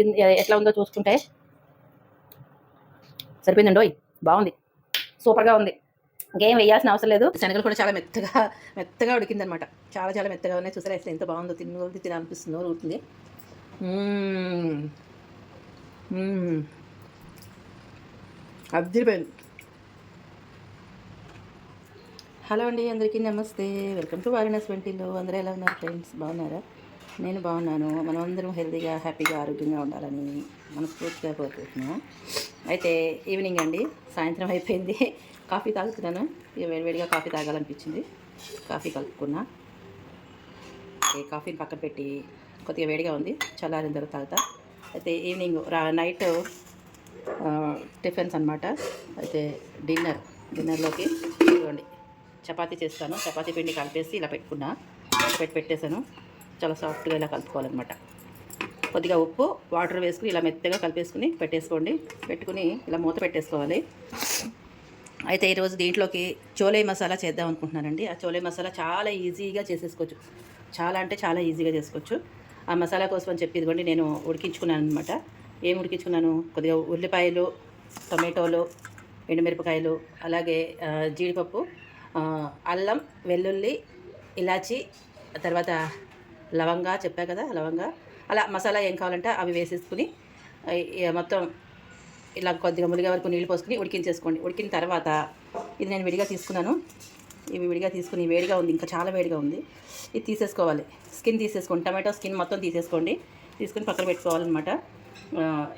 తగ్గింది ఎట్లా ఉందో చూసుకుంటే. సరిపోయిందండి ఓయ్ బాగుంది. సూపర్గా ఉంది. ఇంకేం వేయాల్సిన అవసరం లేదు. శనగలు కూడా చాలా మెత్తగా మెత్తగా ఉడికిందనమాట. చాలా చాలా మెత్తగా ఉన్నాయి. చూసారా అసలు ఎంత బాగుందో తిన్న తినాలనిపిస్తుందో ఊరుతుంది. మ్మ్. హలో అండి అందరికీ నమస్తే. వెల్కమ్ టు వారణాసి వెంటిలో అందరూ ఎలా ఉన్నారు ఫ్రెండ్స్? బాగున్నారా? నేను బాగున్నాను. మనమందరం హెల్తీగా హ్యాపీగా ఆరోగ్యంగా ఉండాలని మనస్ఫూర్తిగా కోరుకుంటున్నాను అయితే ఈవినింగ్ అండి. సాయంత్రం అయిపోయింది. కాఫీ తాగుతున్నాను. ఇక వేడివేడిగా కాఫీ తాగాలనిపించింది. కాఫీ కలుపుకున్నా. ఈ కాఫీని పక్కన పెట్టి కొద్దిగా వేడిగా ఉంది. చల్లారిన తర్వాత తాగుతా. అయితే ఈవినింగ్ రా నైట్ టిఫిన్స్ అనమాట అయితే డిన్నర్ డిన్నర్లోకి చూడండి చపాతీ చేస్తాను. చపాతీ పిండి కలిపేసి ఇలా పెట్టుకున్నా. పెట్టి పెట్టేశాను. చాలా సాఫ్ట్గా ఇలా కలుపుకోవాలన్నమాట. కొద్దిగా ఉప్పు వాటర్ వేసుకుని ఇలా మెత్తగా కలిపేసుకుని పెట్టేసుకోండి. పెట్టుకుని ఇలా మూత పెట్టేసుకోవాలి. అయితే ఈరోజు దీంట్లోకి చోలే మసాలా చేద్దాం అనుకుంటున్నానండి. ఆ చోలే మసాలా చాలా ఈజీగా చేసేసుకోవచ్చు. చాలా అంటే చాలా ఈజీగా చేసుకోవచ్చు. ఆ మసాలా కోసం అని చెప్పి ఇదిగోండి నేను ఉడికించుకున్నాను అనమాట ఏం ఉడికించుకున్నాను? కొద్దిగా ఉల్లిపాయలు టొమాటోలు ఎండుమిరపకాయలు అలాగే జీడిపప్పు అల్లం వెల్లుల్లి ఇలాచి తర్వాత లవంగా చెప్పా కదా లవంగా. అలా మసాలా ఏం కావాలంటే అవి వేసేసుకుని మొత్తం ఇలా కొద్దిగా మునిగే వరకు నీళ్ళు పోసుకుని ఉడికించేసుకోండి. ఉడికిన తర్వాత ఇది నేను విడిగా తీసుకున్నాను. ఇవి విడిగా తీసుకుని వేడిగా ఉంది ఇంకా చాలా వేడిగా ఉంది. ఇది తీసేసుకోవాలి. స్కిన్ తీసేసుకోండి టమాటో స్కిన్ మొత్తం తీసేసుకోండి. తీసుకుని పక్కన పెట్టుకోవాలన్నమాట.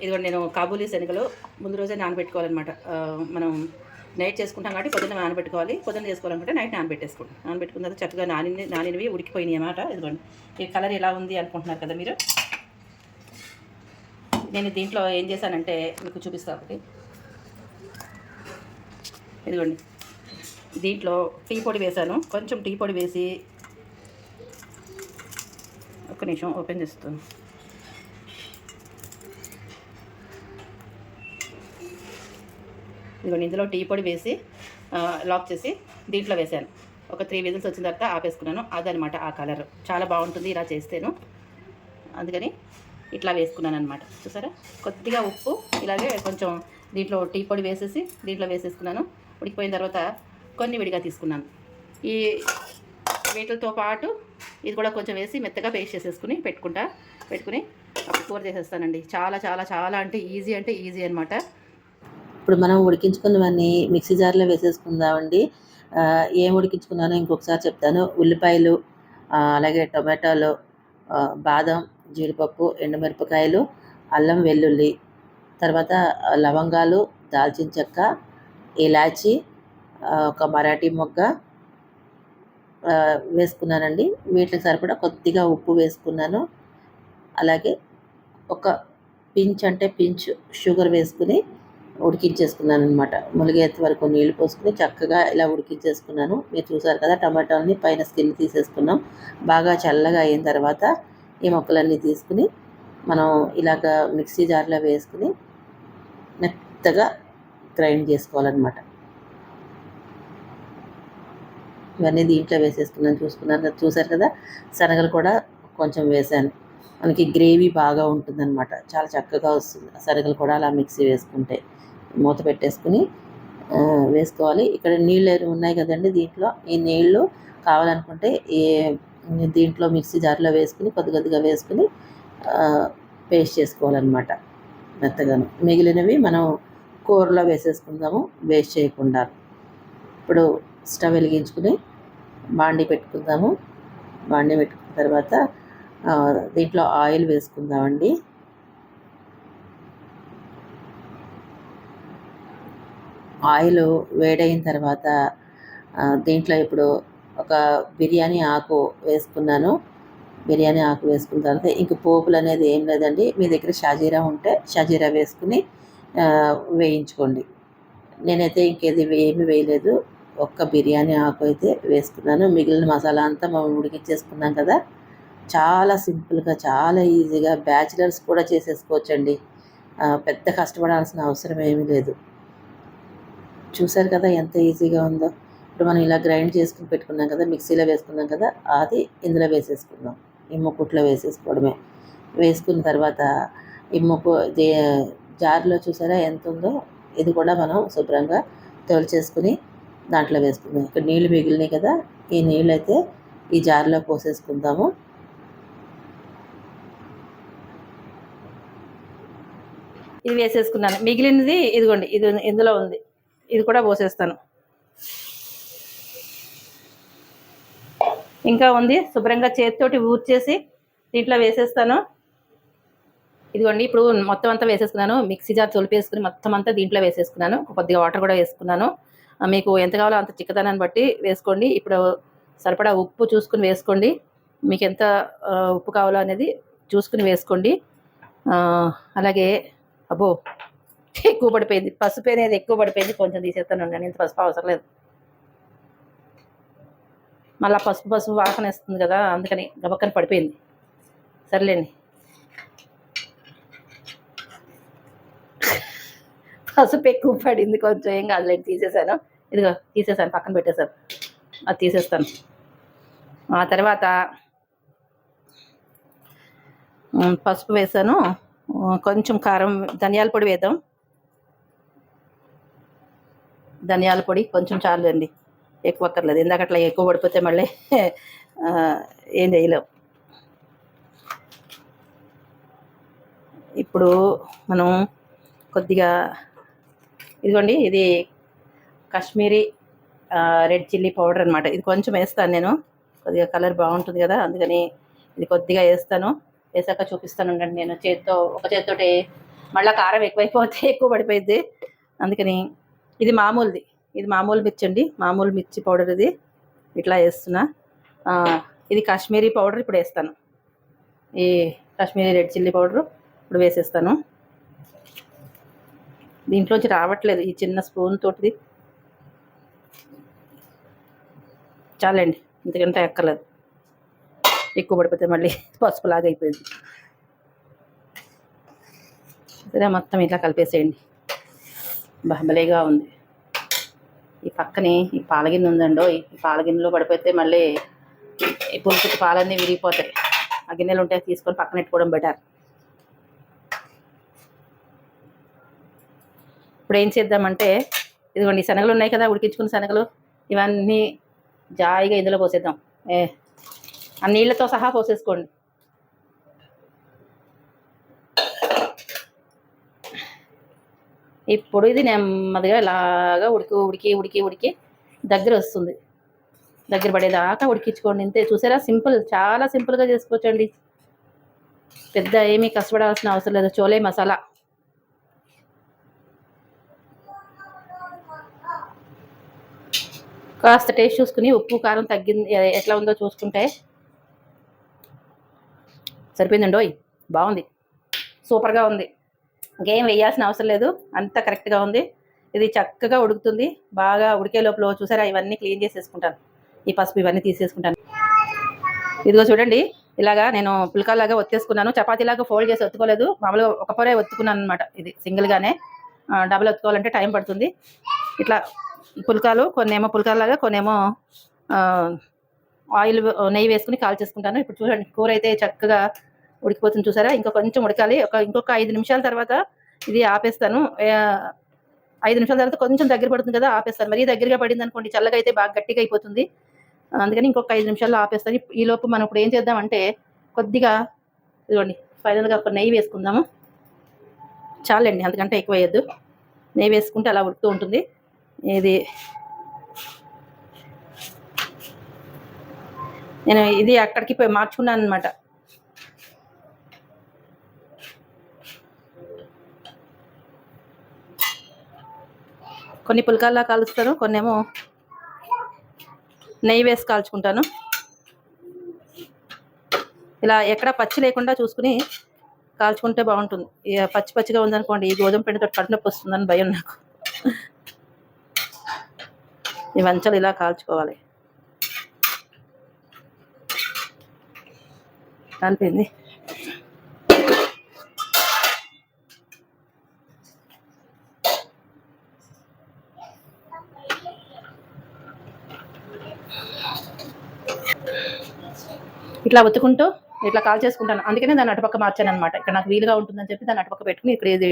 ఇదిగోండి నేను కాబూలీ శనగలు ముందు రోజే నానబెట్టుకోవాలన్నమాట. మనం నైట్ చేసుకుంటాం కాబట్టి పొద్దున్న నానబెట్టుకోవాలి. పొద్దున్న చేసుకోవాలనుకుంటే నైట్ నానబెట్టేసుకోండి. నానబెట్టుకున్న తర్వాత చక్కగా నాని నానినవి ఉడికిపోయినాయి అన్నమాట. ఇదిగోండి. ఈ కలర్ ఎలా ఉంది అనుకుంటున్నారు కదా మీరు? నేను దీంట్లో ఏం చేశానంటే మీకు చూపిస్తా ఒకటి. ఇదిగోండి. దీంట్లో టీ పొడి వేశాను. కొంచెం టీ పొడి వేసి ఒక్క నిమిషం ఓపెన్ చేస్తాను. ఇదిగోండి ఇందులో టీ పొడి వేసి లాక్ చేసి దీంట్లో వేసాను. ఒక త్రీ విజిల్స్ వచ్చిన తర్వాత ఆపేసుకున్నాను. అదనమాట ఆ కలర్. చాలా బాగుంటుంది ఇలా చేస్తేను. అందుకని ఇట్లా వేసుకున్నాను అనమాట చూసారా? కొద్దిగా ఉప్పు ఇలాగే కొంచెం దీంట్లో టీ పొడి వేసేసి దీంట్లో వేసేసుకున్నాను. ఉడికిపోయిన తర్వాత కొన్ని విడిగా తీసుకున్నాను. ఈ వీటితో పాటు ఇది కూడా కొంచెం వేసి మెత్తగా పేస్ట్ చేసేసుకుని పెట్టుకుంటా పెట్టుకుని అప్పుడు కూర చేసేస్తానండి. చాలా చాలా చాలా అంటే ఈజీ అంటే ఈజీ అనమాట ఇప్పుడు మనం ఉడికించుకున్నవన్నీ మిక్సీ జార్లో వేసేసుకుందామండి. ఏం ఉడికించుకున్నానో ఇంకొకసారి చెప్తాను. ఉల్లిపాయలు అలాగే టొమాటోలు బాదం జీడిపప్పు ఎండుమిరపకాయలు అల్లం వెల్లుల్లి తర్వాత లవంగాలు దాల్చిన చెక్క ఇలాచి ఒక మరాఠీ మొగ్గ వేసుకున్నానండి. వీటికి సరిపడా కొద్దిగా ఉప్పు వేసుకున్నాను. అలాగే ఒక పించ్ అంటే పించ్ షుగర్ వేసుకుని ఉడికించేసుకున్నాను అనమాట ములిగేంత వరకు నీళ్ళు పోసుకుని చక్కగా ఇలా ఉడికించేసుకున్నాను. మీరు చూసారు కదా టమాటాలని పైన స్కిన్ తీసేసుకున్నాం. బాగా చల్లగా అయిన తర్వాత ఈ మొక్కలన్నీ తీసుకుని మనం ఇలాగ మిక్సీ జార్లో వేసుకుని మెత్తగా గ్రైండ్ చేసుకోవాలన్నమాట. ఇవన్నీ దీంట్లో వేసేసుకున్నాను చూసుకున్నాను కదా చూసారు కదా? శనగలు కూడా కొంచెం వేసాను. మనకి గ్రేవీ బాగా ఉంటుందన్నమాట. చాలా చక్కగా వస్తుంది. శనగలు కూడా అలా మిక్సీ వేసుకుంటే. మూత పెట్టేసుకుని వేసుకోవాలి. ఇక్కడ నీళ్ళు ఉన్నాయి కదండి దీంట్లో. ఈ నీళ్ళు కావాలనుకుంటే ఏ దీంట్లో మిక్సీ జార్లో వేసుకుని కొద్ది కొద్దిగా వేసుకుని పేస్ట్ చేసుకోవాలన్నమాట మెత్తగాను. మిగిలినవి మనం కూరలో వేసేసుకుందాము వేస్ట్ చేయకుండా. ఇప్పుడు స్టవ్ వెలిగించుకుని బాండి పెట్టుకుందాము. బాండి పెట్టుకున్న తర్వాత దీంట్లో ఆయిల్ వేసుకుందామండి. ఆయిల్ వేడైన తర్వాత దీంట్లో ఇప్పుడు ఒక బిర్యానీ ఆకు వేసుకున్నాను. బిర్యానీ ఆకు వేసుకున్న తర్వాత ఇంక పోపులు అనేది ఏం లేదండి. మీ దగ్గర షాజీరా ఉంటే షాజీరా వేసుకుని వేయించుకోండి. నేనైతే ఇంకేది ఏమి వేయలేదు. ఒక్క బిర్యానీ ఆకు అయితే వేసుకున్నాను. మిగిలిన మసాలా అంతా మనం ఉడికించేసుకున్నాం కదా. చాలా సింపుల్గా చాలా ఈజీగా బ్యాచిలర్స్ కూడా చేసేసుకోవచ్చండి. పెద్ద కష్టపడాల్సిన అవసరం ఏమీ లేదు. చూసారు కదా ఎంత ఈజీగా ఉందో. ఇప్పుడు మనం ఇలా గ్రైండ్ చేసుకుని పెట్టుకున్నాం కదా మిక్సీలో వేసుకున్నాం కదా అది ఇందులో వేసేసుకుందాం. ఈ ముక్కుట్లో వేసేసుకోవడమే. వేసుకున్న తర్వాత ఈ ముక్కు జార్లో చూసారా ఎంత ఉందో? ఇది కూడా మనం శుభ్రంగా తోలు చేసుకుని దాంట్లో వేసుకుందాం. ఇక్కడ నీళ్ళు మిగిలినాయి కదా ఈ నీళ్ళు అయితే ఈ జార్లో పోసేసుకుందాము. ఇది వేసేసుకున్నాను. మిగిలినది ఇదిగోండి ఇది ఇందులో ఉంది. ఇది కూడా పోసేస్తాను. ఇంకా ఉంది. శుభ్రంగా చేతితోటి ఊర్చేసి దీంట్లో వేసేస్తాను. ఇదిగోండి ఇప్పుడు మొత్తం అంతా వేసేసుకున్నాను. మిక్సీ జార్ తొలిపేసుకుని మొత్తం అంతా దీంట్లో వేసేసుకున్నాను. కొద్దిగా వాటర్ కూడా వేసుకున్నాను. మీకు ఎంత కావాలో అంత చిక్కదనాన్ని బట్టి వేసుకోండి. ఇప్పుడు సరిపడా ఉప్పు చూసుకుని వేసుకోండి. మీకు ఎంత ఉప్పు కావాలో అనేది చూసుకుని వేసుకోండి. అలాగే అబ్బో ఎక్కువ పడిపోయింది. పసుపు అనేది ఎక్కువ పడిపోయింది. కొంచెం తీసేస్తాను. నేను ఇంత పసుపు అవసరం లేదు. మళ్ళీ పసుపు పసుపు వాసన వేస్తుంది కదా అందుకని గబక్కన పడిపోయింది. సర్లేండి. పసుపు ఎక్కువ పడింది. కొంచెం ఏం కాదులేండి తీసేసాను. ఇదిగో తీసేసాను. పక్కన పెట్టేశాను. అది తీసేస్తాను. ఆ తర్వాత పసుపు వేసాను. కొంచెం కారం ధనియాల పొడి వేద్దాం. ధనియాల పొడి కొంచెం చాలు అండి ఎక్కువ అక్కర్లేదు. ఇందాక అట్లా ఎక్కువ పడిపోతే మళ్ళీ ఏం చేయలేం. ఇప్పుడు మనం కొద్దిగా ఇదిగోండి ఇది కాశ్మీరీ రెడ్ చిల్లీ పౌడర్ అనమాట ఇది కొంచెం వేస్తాను నేను. కొద్దిగా కలర్ బాగుంటుంది కదా అందుకని ఇది కొద్దిగా వేస్తాను. వేసాక చూపిస్తాను ఉండండి నేను. చేత్తో ఒక చేత్తోటి మళ్ళీ కారం ఎక్కువైపోతే ఎక్కువ పడిపోయింది అందుకని ఇది మామూలుది. ఇది మామూలు మిర్చి అండి. మామూలు మిర్చి పౌడర్ ఇది. ఇట్లా వేస్తున్నా. ఇది కాశ్మీరీ పౌడర్ ఇప్పుడు వేస్తాను. ఈ కాశ్మీరీ రెడ్ చిల్లీ పౌడర్ ఇప్పుడు వేసేస్తాను. దీంట్లోంచి రావట్లేదు. ఈ చిన్న స్పూన్ తోటిది. చాలండి. ఇంతకంటే ఎక్కర్లేదు. ఎక్కువ పడిపోతే మళ్ళీ పసుపులాగా అయిపోయింది సరే మొత్తం ఇట్లా కలిపేసేయండి. బహబలేగా ఉంది. ఈ పక్కనే ఈ పాలగిన్నె ఉందండో ఈ పాలగిన్నెలో పడిపోతే మళ్ళీ ఈ పులుసుకి పాలన్నీ విరిగిపోతాయి. ఆ గిన్నెలు ఉంటే తీసుకొని పక్కన పెట్టుకోవడం బెటర్ ఇప్పుడు ఏం చేద్దామంటే ఇదిగోండి ఈ శనగలు ఉన్నాయి కదా ఉడికించుకున్న శనగలు ఇవన్నీ జాయిగా ఇందులో పోసేద్దాం. ఏ ఆ నీళ్ళతో సహా పోసేసుకోండి. ఇప్పుడు ఇది నెమ్మదిగా ఇలాగా ఉడికి ఉడికి ఉడికి ఉడికి దగ్గర వస్తుంది. దగ్గర పడేదాకా ఉడికించుకోండి. ఇంతే చూసారా? సింపుల్ చాలా సింపుల్గా చేసుకోవచ్చండి. పెద్ద ఏమీ కష్టపడాల్సిన అవసరం లేదు. చోలే మసాలా. కాస్త టేస్ట్ చూసుకుని ఉప్పు కారం తగ్గింది. ఎట్లా ఉందో చూసుకుంటే. సరిపోయిందండి ఓయ్. బాగుంది. సూపర్గా ఉంది. ఇంకేం వేయాల్సిన అవసరం లేదు. అంత కరెక్ట్గా ఉంది. ఇది చక్కగా ఉడుకుతుంది. బాగా ఉడికే లోపల చూసారా? ఇవన్నీ క్లీన్ చేసేసుకుంటాను. ఈ పసుపు ఇవన్నీ తీసేసుకుంటాను. ఇదిగో చూడండి. ఇలాగా నేను పుల్కాలాగా ఒత్తేసుకున్నాను. చపాతీలాగా ఫోల్డ్ చేసి ఒత్తుకోలేదు. మామూలుగా ఒక పొరే ఒత్తుకున్నాను అనమాట ఇది సింగిల్గానే డబుల్ ఒత్తుకోవాలంటే టైం పడుతుంది. ఇట్లా పుల్కాలు కొన్నేమో పుల్కాలాగా కొన్నేమో ఆయిల్ నెయ్యి వేసుకుని కాల్ చేసుకుంటాను ఇప్పుడు చూడండి కూర అయితే చక్కగా ఉడికిపోతుంది చూసారా? ఇంకా కొంచెం ఉడకాలి. ఒక ఇంకొక ఐదు నిమిషాల తర్వాత ఇది ఆపేస్తాను. ఐదు నిమిషాల తర్వాత కొంచెం దగ్గర పడుతుంది కదా ఆపేస్తాను. మరీ దగ్గరగా పడింది అనుకోండి చల్లగా అయితే బాగా గట్టిగా అయిపోతుంది. అందుకని ఇంకొక ఐదు నిమిషాల్లో ఆపేస్తాను. ఈ లోపు మనం ఇప్పుడు ఏం చేద్దామంటే కొద్దిగా ఇదిగోండి ఫైనల్గా ఒక నెయ్యి వేసుకుందాము. చాలండి అంతకంటే ఎక్కువ వేయద్దు. నెయ్యి వేసుకుంటే అలా ఉడుకుతూ ఉంటుంది. ఇది నేను ఇది అక్కడికి పోయి మార్చుకున్నాను అనమాట కొన్ని పుల్కాల్లా కాలుస్తాను కొన్నేమో నెయ్యి వేసి కాల్చుకుంటాను. ఇలా ఎక్కడ పచ్చి లేకుండా చూసుకుని కాల్చుకుంటే బాగుంటుంది. ఇక పచ్చి పచ్చిగా ఉందనుకోండి ఈ గోధుమ పిండితో కడుపునొప్పి వస్తుందని భయం నాకు. ఈ వంచలు ఇలా కాల్చుకోవాలి. అనిపింది ఇట్లా ఒత్తుకుంటూ ఇట్లా కాల్ చేసుకుంటాను. అందుకనే దాన్ని అటుపక్క మార్చాను అనమాట ఇక్కడ నాకు వీలుగా ఉంటుందని చెప్పి దాన్ని అటుపక్క పెట్టుకుని ఇక్కడ ఇది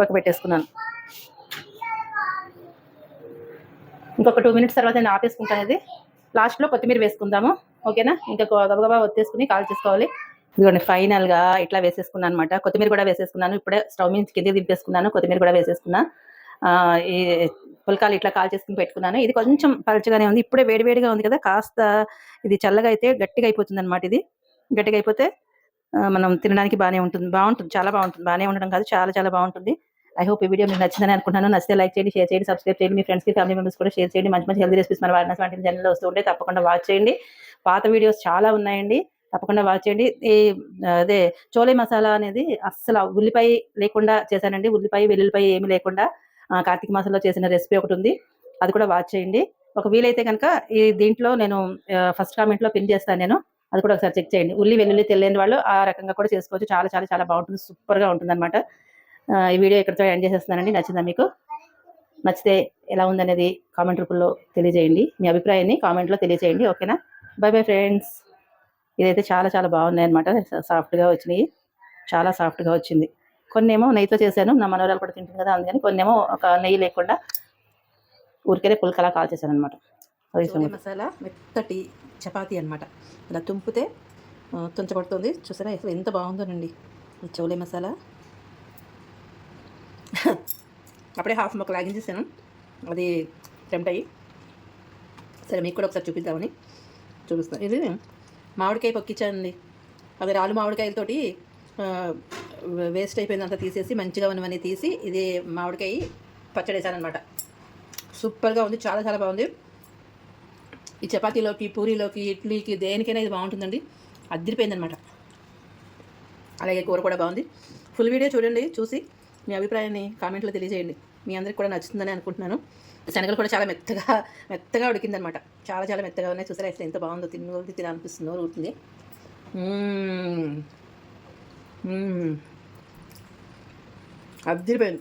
పక్క పెట్టేసుకున్నాను. ఇంకొక టూ మినిట్స్ తర్వాత నేను ఆపేసుకుంటాను ఇది. లాస్ట్లో కొత్తిమీర వేసుకుందాము. ఓకేనా? ఇంకా గబగబా వచ్చేసుకుని కాల్ చేసుకోవాలి. ఇదిగోండి ఫైనల్గా ఇట్లా వేసేసుకున్నాను అనమాట కొత్తిమీర కూడా వేసేసుకున్నాను. ఇప్పుడే స్టవ్ మీద కిందకి దింపేసుకున్నాను. కొత్తిమీర కూడా వేసేసుకున్నాను ఈ పుల్కాలు ఇట్లా కాల్ చేసుకుని పెట్టుకున్నాను. ఇది కొంచెం పలచగానే ఉంది. ఇప్పుడే వేడివేడిగా ఉంది కదా. కాస్త ఇది చల్లగా అయితే గట్టిగా అయిపోతుంది అనమాట ఇది. గట్టిగా అయిపోతే మనం తినడానికి బాగానే ఉంటుంది. బాగుంటుంది. చాలా బాగుంటుంది. బాగానే ఉండడం కాదు. చాలా చాలా బాగుంటుంది. ఐ హోప్ ఈ వీడియో మీకు నచ్చిందని అనుకుంటున్నాను. నచ్చితే లైక్ చేయండి షేర్ చేయండి సబ్స్క్రైబ్ చేయండి. మీ ఫ్రెండ్స్కి ఫ్యామిలీ మెంబర్స్ కూడా షేర్ చేయండి. మంచి మంచి హెల్తీ రెసిపీస్ మన వారినస్ వంటి ఛానల్లో వస్తూ ఉంటే తప్పకుండా వాచ్ చేయండి. పాత వీడియోస్ చాలా ఉన్నాయండి. తప్పకుండా వాచ్ చేయండి. ఈ అదే చోలే మసాలా అనేది అస్సలు ఉల్లిపాయ లేకుండా చేశానండి. ఉల్లిపాయ వెల్లుల్లిపాయ ఏమీ లేకుండా కార్తీక మాసంలో చేసిన రెసిపీ ఒకటి ఉంది. అది కూడా వాచ్ చేయండి. ఒక వీలైతే కనుక ఈ దీంట్లో నేను ఫస్ట్ కామెంట్లో పిన్ చేస్తాను నేను. అది కూడా ఒకసారి చెక్ చేయండి. ఉల్లి వెల్లుల్లి తెలియని వాళ్ళు ఆ రకంగా కూడా చేసుకోవచ్చు. చాలా చాలా చాలా బాగుంటుంది. సూపర్గా ఉంటుంది అనమాట ఈ వీడియో ఇక్కడితో ఎండ్ చేసేస్తున్నానండి. నచ్చిందా మీకు? నచ్చితే ఎలా ఉందనేది కామెంట్ రూపంలో తెలియజేయండి. మీ అభిప్రాయాన్ని కామెంట్లో తెలియజేయండి. ఓకేనా? బై బై ఫ్రెండ్స్ ఇదైతే చాలా చాలా బాగున్నాయి అనమాట సాఫ్ట్గా వచ్చినాయి. చాలా సాఫ్ట్గా వచ్చింది. కొన్ని ఏమో నెయ్యితో చేశాను. నా మనవరాలు కూడా తింటుంది కదా అందుకని కొన్ని ఏమో ఒక నెయ్యి లేకుండా ఊరికే పుల్కలా కాల్ చేశాను అనమాట మసాలా మెత్తటి చపాతీ అనమాట ఇలా తుంపితే తుంచబడుతుంది. చూసారా? ఎంత బాగుందోనండి. ఈ చోలే మసాలా. అప్పుడే హాఫ్ మొక్క లాగించేసాను. అది టెంప్ట్ అయ్యి. సరే మీకు కూడా ఒకసారి చూపిద్దామని చూపిస్తాను ఇది మామిడికాయ పొక్కిచ్చానండి. అది రాళ్ళు మామిడికాయలతోటి వేస్ట్ అయిపోయిందంతా తీసేసి మంచిగా ఉన్నవన్నీ తీసి ఇది మామిడికాయ పచ్చడి వేసానమాట సూపర్గా ఉంది చాలా చాలా బాగుంది. ఈ చపాతీలోకి పూరీలోకి ఇడ్లీకి దేనికైనా ఇది బాగుంటుందండి. అదిరిపోయిందనమాట. అలాగే కూర కూడా బాగుంది. ఫుల్ వీడియో చూడండి చూసి మీ అభిప్రాయాన్ని కామెంట్లో తెలియజేయండి. మీ అందరికి కూడా నచ్చుతుందని అనుకుంటున్నాను. శనగలు కూడా చాలా మెత్తగా మెత్తగా ఉడికిందనమాట. చాలా చాలా మెత్తగా ఉన్నాయి. చూసారా ఎంత బాగుందో తిన్న తినాలనిపిస్తుందో ఊరుతుంది. হুম হুম। আর দেবেন